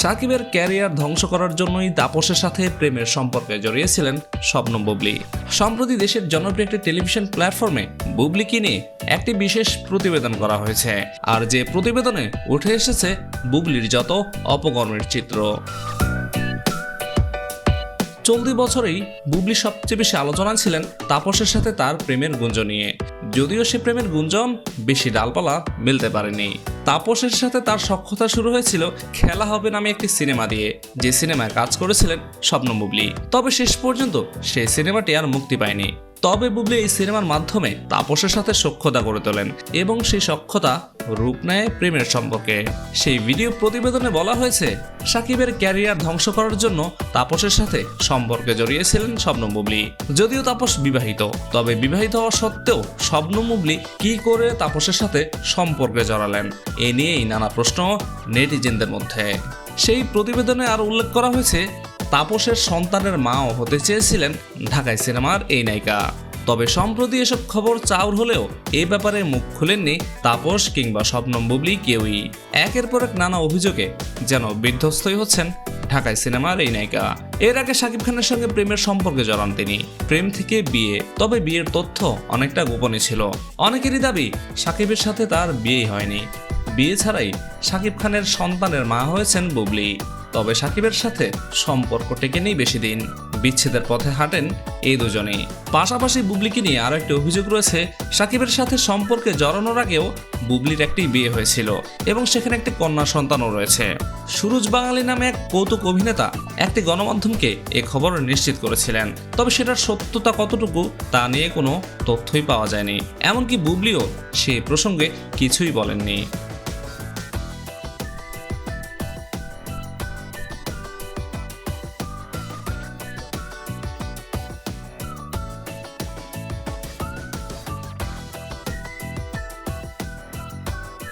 সাকিবের ক্যারিয়ার ধ্বংস করার জন্যই তাপসের সাথে প্রেমের সম্পর্কে জড়িয়েছিলেন স্বপ্নম বুবলি। সম্প্রতি দেশের জনপ্রিয় একটি টেলিভিশন প্ল্যাটফর্মে বুবলিকে নিয়ে একটি বিশেষ প্রতিবেদন করা হয়েছে। আর যে প্রতিবেদনে উঠে এসেছে বুবলির যত অপকর্মের চিত্র। চলতি বছরেই বুবলি সবচেয়ে বেশি আলোচনা ছিলেন তাপসের সাথে তার প্রেমের গুঞ্জ নিয়ে। যদিও সে প্রেমের গুঞ্জন, বেশি ডালপালা মিলতে পারেনি। তাপসের সাথে তার সক্ষতা শুরু হয়েছিল খেলা হবে নামে একটি সিনেমা দিয়ে, যে সিনেমায় কাজ করেছিলেন স্বপ্ন মুবলি তবে শেষ পর্যন্ত সেই সিনেমাটি আর মুক্তি পায়নি। তবে বুবলি এই সিনেমার মাধ্যমে তাপসের সাথে সক্ষতা গড়ে তোলেন এবং সেই সক্ষতা রূপ নেয় প্রেমের সম্পর্কে। সেই ভিডিও প্রতিবেদনে বলা হয়েছে, সাকিবের ক্যারিয়ার ধ্বংস করার জন্য তাপসের সাথে সম্পর্কে জড়িয়েছিলেন স্বপ্ন বুবলি। যদিও তাপস বিবাহিত, তবে বিবাহিত হওয়া সত্ত্বেও স্বপ্ন বুবলি কি করে তাপসের সাথে সম্পর্কে জড়ালেন, এ নিয়েই নানা প্রশ্ন নেটিজেনদের মধ্যে। সেই প্রতিবেদনে আরও উল্লেখ করা হয়েছে তাপসের সন্তানের মাও হতে চেয়েছিলেন ঢাকায় সিনেমার এই নায়িকা। তবে সম্প্রতি এসব খবর চাউর হলেও এ ব্যাপারে মুখ খুলেননি তাপস কিংবা স্বপ্নম বুবলি কেউই। একের পর এক নানা অভিযোগে যেন বিধ্বস্তই হচ্ছেন ঢাকায় সিনেমার এই নায়িকা। এর আগে শাকিব খানের সঙ্গে প্রেমের সম্পর্কে জড়ান তিনি। প্রেম থেকে বিয়ে, তবে বিয়ের তথ্য অনেকটা গোপনে ছিল। অনেকেরই দাবি শাকিবের সাথে তার বিয়ে হয়নি। বিয়ে ছাড়াই শাকিব খানের সন্তানের মা হয়েছেন বুবলি। তবে সাকিবের সাথে সম্পর্ক টেকেনি বেশি দিন। বিচ্ছেদের পথে হাঁটেন এই দুজনেই। পাশাপাশি বুবলিকে নিয়ে আরও একটি অভিযোগ রয়েছে, সাকিবের সাথে সম্পর্কে জড়ানোর আগেও বুবলির একটি বিয়ে হয়েছিল এবং সেখানে একটি কন্যা সন্তানও রয়েছে। সুরজ বাঙালি নামে এক কৌতুক অভিনেতা একটি গণমাধ্যমকে এ খবর নিশ্চিত করেছিলেন। তবে সেটার সত্যতা কতটুকু তা নিয়ে কোনো তথ্যই পাওয়া যায়নি। এমনকি বুবলিও সে প্রসঙ্গে কিছুই বলেননি।